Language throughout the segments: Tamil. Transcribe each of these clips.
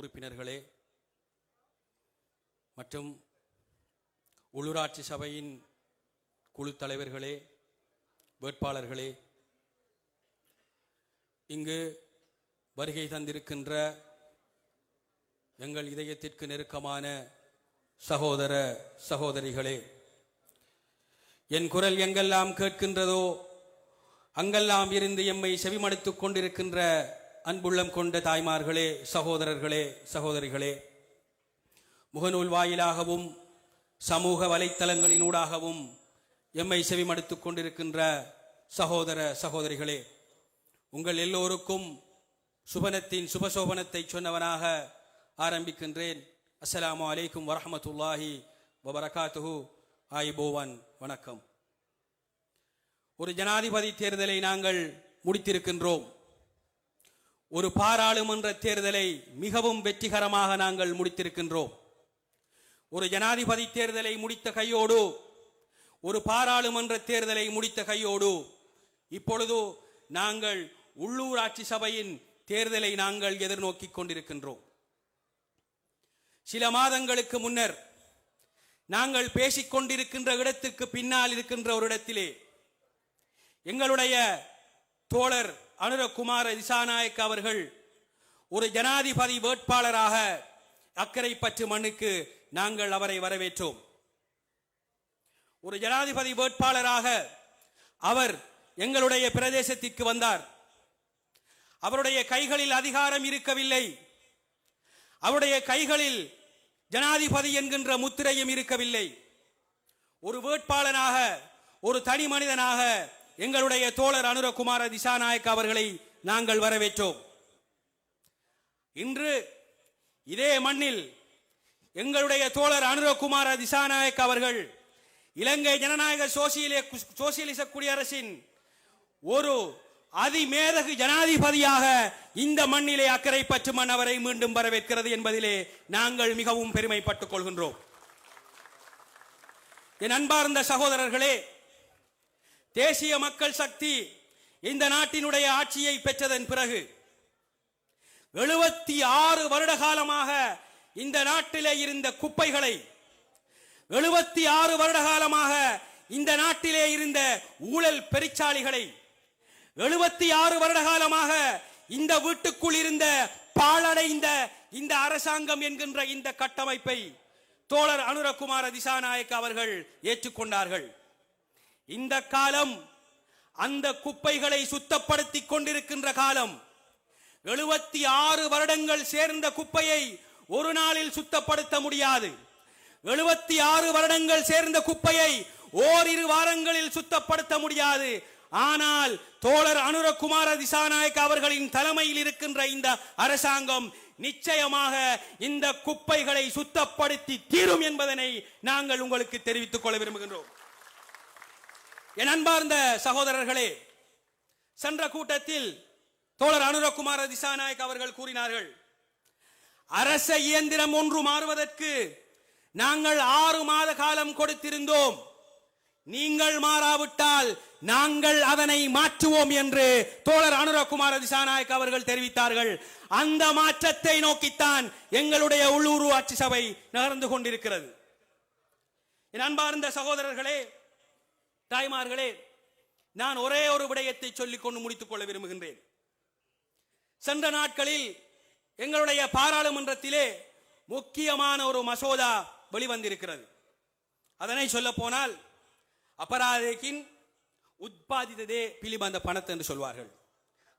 உறுப்பினர்களே மற்றும் உள்ளூராட்சி சபையின் குழு தலைவர்களே வேட்பாளர்களே இங்கு வருகை தந்திருக்கின்ற எங்கள் இதயத்திற்கு நெருக்கமான சகோதர சகோதரிகளே என் குரல் எங்கெல்லாம் கேட்கின்றதோ அங்கெல்லாம் இருந்து எம்மை செவிமடுத்துக் கொண்டிருக்கின்ற அன்புள்ளம் கொண்ட தாய்மார்களே சகோதரர்களே சகோதரிகளே முகநூல் வாயிலாகவும் சமூக வலைத்தளங்களினூடாகவும் எம்மை செவிமடுத்துக் கொண்டிருக்கின்ற சகோதர சகோதரிகளே உங்கள் எல்லோருக்கும் சுபனத்தின் சுபசோபனத்தை சொன்னவனாக ஆரம்பிக்கின்றேன். அஸ்லாம் அலைக்கும் வரமத்துல்லாஹி வபரகாத்துஹு. ஆயிபோவன் வணக்கம். ஒரு ஜனாதிபதி தேர்தலை நாங்கள் முடித்திருக்கின்றோம். ஒரு பாராளுமன்ற தேர்தலை மிகவும் வெற்றிகரமாக நாங்கள் முடித்திருக்கின்றோம். ஒரு ஜனாதிபதி தேர்தலை முடித்த கையோடு ஒரு பாராளுமன்ற தேர்தலை முடித்த கையோடு இப்பொழுது நாங்கள் உள்ளூராட்சி சபையின் தேர்தலை நாங்கள் எதிர்நோக்கி கொண்டிருக்கின்றோம். சில மாதங்களுக்கு முன்னர் நாங்கள் பேசிக் கொண்டிருக்கின்ற இடத்துக்கு பின்னால் இருக்கின்ற ஒரு இடத்திலே எங்களுடைய தோழர் அனுரகுமார திசாநாயக் அவர்கள் ஒரு ஜனாதிபதி வேட்பாளராக அக்கறை பற்று மண்ணுக்கு நாங்கள் அவரை வரவேற்றோம். ஒரு ஜனாதிபதி வேட்பாளராக அவர் எங்களுடைய பிரதேசத்திற்கு வந்தார். அவருடைய கைகளில் அதிகாரம் இருக்கவில்லை. அவருடைய கைகளில் ஜனாதிபதி என்கின்ற முத்திரையும் இருக்கவில்லை. ஒரு வேட்பாளனாக ஒரு தனி மனிதனாக எங்களுடைய தோழர் அனுரகுமார திசாநாயக் அவர்களை நாங்கள் வரவேற்றோம். இன்று இதே மண்ணில் எங்களுடைய தோழர் அனுரகுமார திசாநாயக் அவர்கள் இலங்கை ஜனநாயக சோசியலிய சோசியலிச குடியரசின் ஒரு அதிமேதகு ஜனாதிபதியாக இந்த மண்ணிலே அக்கறை பற்று மண் அவரை மீண்டும் வரவேற்கிறது என்பதிலே நாங்கள் மிகவும் பெருமைப்பட்டுக் கொள்கின்றோம். என் அன்பார்ந்த சகோதரர்களே தேசிய மக்கள் சக்தி இந்த நாட்டினுடைய ஆட்சியை பெற்றதன் பிறகு எழுபத்தி ஆறு வருட காலமாக இந்த நாட்டிலே இருந்த குப்பைகளை எழுபத்தி ஆறு வருட காலமாக இந்த நாட்டிலே இருந்த ஊழல் பெருச்சாளிகளை எழுபத்தி ஆறு வருட காலமாக இந்த வீட்டுக்குள் இருந்த பாழடைந்த இந்த அரசாங்கம் என்கின்ற இந்த கட்டமைப்பை தோழர் அனுரகுமார திசாநாயக் அவர்கள் ஏற்றுக்கொண்டார்கள். இந்த காலம் அந்த குப்பைகளை சுத்தப்படுத்திக் கொண்டிருக்கின்ற காலம். எழுபத்தி ஆறு வருடங்கள் சேர்ந்த குப்பையை ஒரு நாளில் சுத்தப்படுத்த முடியாது. எழுபத்தி ஆறு வருடங்கள் சேர்ந்த குப்பையை ஓரிரு வாரங்களில் சுத்தப்படுத்த முடியாது. ஆனால் தோழர் அனுரகுமார திசாநாயக் அவர்களின் தலைமையில் இருக்கின்ற இந்த அரசாங்கம் நிச்சயமாக இந்த குப்பைகளை சுத்தப்படுத்தி தீரும் என்பதனை நாங்கள் உங்களுக்கு தெரிவித்துக் கொள்ள விரும்புகின்றோம். என் அன்பார்ந்த சகோதரர்களே சென்ற கூட்டத்தில் தோழர் அனுரகுமார திசாநாயக் அவர்கள் கூறினார்கள் அரச இயந்திரம் ஒன்று மாறுவதற்கு நாங்கள் ஆறு மாத காலம் கொடுத்திருந்தோம். நீங்கள் மாறாவிட்டால் நாங்கள் அதனை மாற்றுவோம் என்று தோழர் அனுரகுமார திசாநாயக் அவர்கள் தெரிவித்தார்கள். அந்த மாற்றத்தை நோக்கித்தான் எங்களுடைய உள்ளூர் ஆட்சி சபை நகர்ந்து கொண்டிருக்கிறது. என் அன்பார்ந்த சகோதரர்களே தாய்மார்களே நான் ஒரே ஒரு விடயத்தை சொல்லிக் கொண்டு முடித்துக் கொள்ள விரும்புகின்றேன். சென்ற நாட்களில் எங்களுடைய பாராளுமன்றத்திலே முக்கியமான ஒரு மசோதா வெளிவந்திருக்கிறது. அதனை சொல்ல போனால் அபராதேக்கின் உத்பாதித்ததே பிலிபந்த பணத்தை என்று சொல்வார்கள்.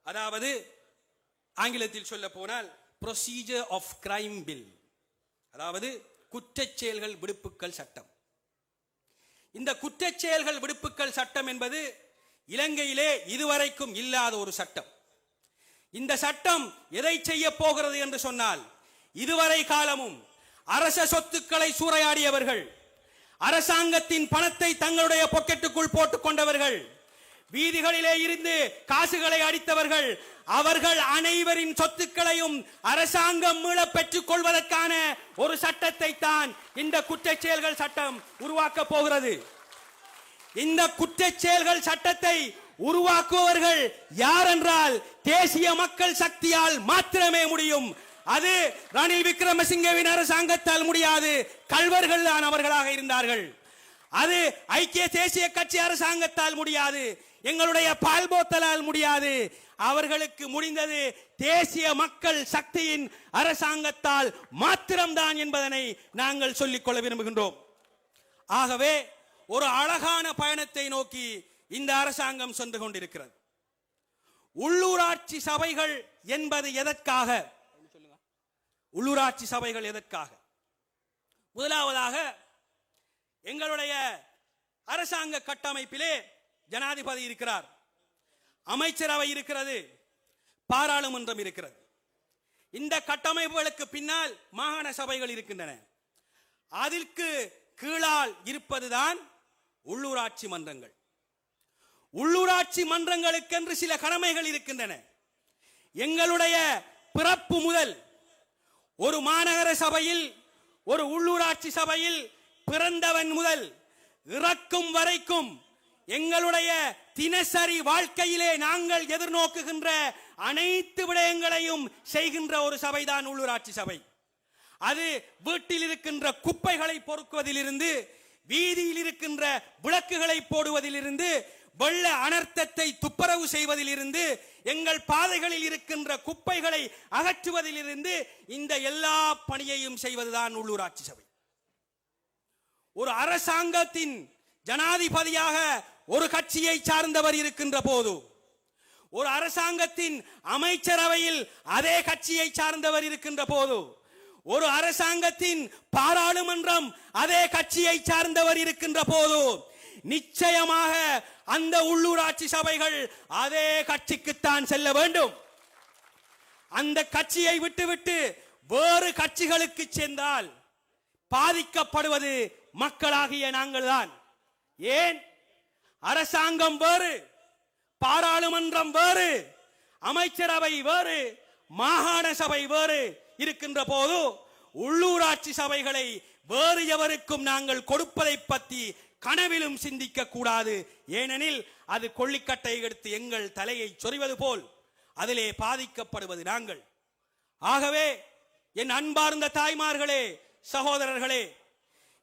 அதாவது ஆங்கிலத்தில் சொல்ல போனால் ப்ரொசீஜர் ஆஃப் கிரைம் பில் அதாவது குற்றச்செயல்கள் விடுப்புக்கள் சட்டம். இந்த குற்றச் செயல்கள் விடுப்புக்கள் சட்டம் என்பது இலங்கையிலே இதுவரைக்கும் இல்லாத ஒரு சட்டம். இந்த சட்டம் எதை செய்ய போகிறது என்று சொன்னால் இதுவரை காலமும் அரச சொத்துக்களை சூறையாடியவர்கள் அரசாங்கத்தின் பணத்தை தங்களுடைய பொக்கெட்டுக்குள் போட்டுக் கொண்டவர்கள் வீதிகளிலே இருந்து காசுகளை அடித்தவர்கள் அவர்கள் அனைவரின் சொத்துக்களையும் அரசாங்கம் மீள பெற்றுக் கொள்வதற்கான ஒரு சட்டத்தை தான் இந்த குற்ற செயல்கள் சட்டம் உருவாக்க போகிறது. இந்த குற்றச்செயல்கள் சட்டத்தை உருவாக்குபவர்கள் யார் என்றால் தேசிய மக்கள் சக்தியால் மாத்திரமே முடியும். அது ரணில் விக்ரமசிங்கவின் அரசாங்கத்தால் முடியாது. கல்வர்கள் தான் அவர்களாக இருந்தார்கள். அது ஐக்கிய தேசிய கட்சி அரசாங்கத்தால் முடியாது. எங்களுடைய பால்போத்தலால் முடியாது. அவர்களுக்கு முடிந்தது தேசிய மக்கள் சக்தியின் அரசாங்கத்தால் மாத்திரம்தான் என்பதனை நாங்கள் சொல்லிக்கொள்ள விரும்புகின்றோம். ஆகவே ஒரு அழகான பயணத்தை நோக்கி இந்த அரசாங்கம் சென்று கொண்டிருக்கிறது. உள்ளூராட்சி சபைகள் என்பது எதற்காக? உள்ளூராட்சி சபைகள் எதற்காக? முதலாவதாக எங்களுடைய அரசாங்க கட்டமைப்பிலே ஜனாதிபதி இருக்கிறார். அமைச்சரவை இருக்கிறது. பாராளுமன்றம் இருக்கிறது. இந்த கட்டமைப்புகளுக்கு பின்னால் மாகாண சபைகள் இருக்கின்றன. அதற்கு கீழால் இருப்பதுதான் உள்ளூராட்சி மன்றங்கள். உள்ளூராட்சி மன்றங்களுக்கென்று சில கடமைகள் இருக்கின்றன. எங்களுடைய பிறப்பு முதல் ஒரு மாநகர சபையில் ஒரு உள்ளூராட்சி சபையில் பிறந்தவன் முதல் இறக்கும் வரைக்கும் எங்களுடைய தினசரி வாழ்க்கையிலே நாங்கள் எதிர்நோக்குகின்ற அனைத்து விடயங்களையும் செய்கின்ற ஒரு சபைதான் உள்ளூராட்சி சபை. அது வீட்டில் இருக்கின்ற குப்பைகளை பொறுக்குவதிலிருந்து வீதியில் இருக்கின்ற விளக்குகளை போடுவதிலிருந்து வெள்ள அனர்த்தத்தை துப்புரவு செய்வதிலிருந்து எங்கள் பாதைகளில் இருக்கின்ற குப்பைகளை அகற்றுவதிலிருந்து இந்த எல்லா பணியையும் செய்வதுதான் உள்ளூராட்சி சபை. ஒரு அரசாங்கத்தின் ஜனாதிபதியாக ஒரு கட்சியை சார்ந்தவர் இருக்கின்ற போது ஒரு அரசாங்கத்தின் அமைச்சரவையில் அதே கட்சியை சார்ந்தவர் இருக்கின்ற போது ஒரு அரசாங்கத்தின் பாராளுமன்றம் அதே கட்சியை சார்ந்தவர் இருக்கின்ற போது நிச்சயமாக அந்த உள்ளூராட்சி சபைகள் அதே கட்சிக்குத்தான் செல்ல வேண்டும். அந்த கட்சியை விட்டுவிட்டு வேறு கட்சிகளுக்கு சென்றால் பாதிக்கப்படுவது மக்களாகிய நாங்கள் தான் ஏன்? அரசாங்கம் வேறு பாராளுமன்றம் வேறு அமைச்சரவை வேறு மாகாண சபை வேறு இருக்கின்ற போது உள்ளூராட்சி சபைகளை வேறு எவருக்கும் நாங்கள் கொடுப்பதை பற்றி கனவிலும் சிந்திக்க கூடாது. ஏனெனில் அது கொள்ளிக்கட்டை எடுத்து எங்கள் தலையை சொறிவது போல் அதிலே பாதிக்கப்படுவது நாங்கள். ஆகவே என் அன்பார்ந்த தாய்மார்களே சகோதரர்களே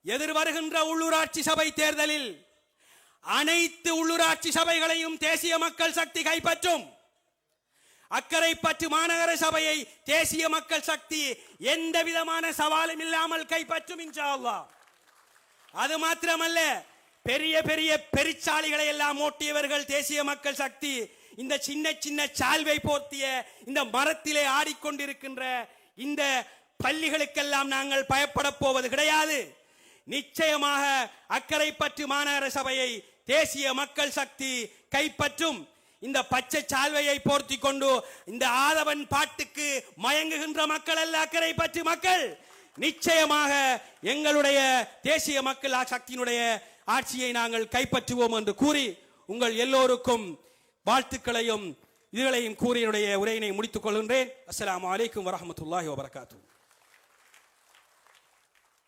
எதிர்வருகின்ற உள்ளூராட்சி சபை தேர்தலில் அனைத்து உள்ளூராட்சி சபைகளையும் தேசிய மக்கள் சக்தி கைப்பற்றும். அக்கறை பற்று மாநகர சபையை தேசிய மக்கள் சக்தி எந்த விதமான சவாலும் இல்லாமல் கைப்பற்றும் இன்ஷா அது மாத்திரமல்ல பெரிய பெரிய பெருச்சாலிகளை எல்லாம் ஓட்டியவர்கள் தேசிய மக்கள் சக்தி இந்த சின்ன சின்ன சால்வை போர்த்திய இந்த மரத்திலே ஆடிக்கொண்டிருக்கின்ற இந்த பள்ளிகளுக்கெல்லாம் நாங்கள் பயப்பட போவது கிடையாது. நிச்சயமாக அக்கறை பற்று மாநகர சபையை தேசிய மக்கள் சக்தி கைப்பற்றும். இந்த பச்சை சால்வையை போர்த்தி கொண்டு இந்த ஆதவன் பாட்டுக்கு மயங்குகின்ற மக்கள் அல்ல அக்கறை பற்று மக்கள். நிச்சயமாக எங்களுடைய தேசிய மக்கள் சக்தியினுடைய ஆட்சியை நாங்கள் கைப்பற்றுவோம் என்று கூறி உங்கள் எல்லோருக்கும் வாழ்த்துக்களையும் இதுகளையும் கூறியுடைய உரையினை முடித்துக் கொள்கின்றேன். அஸ்லாம் அலைக்கும் வரமத்துல்லாஹி வபரகாத்துஹு.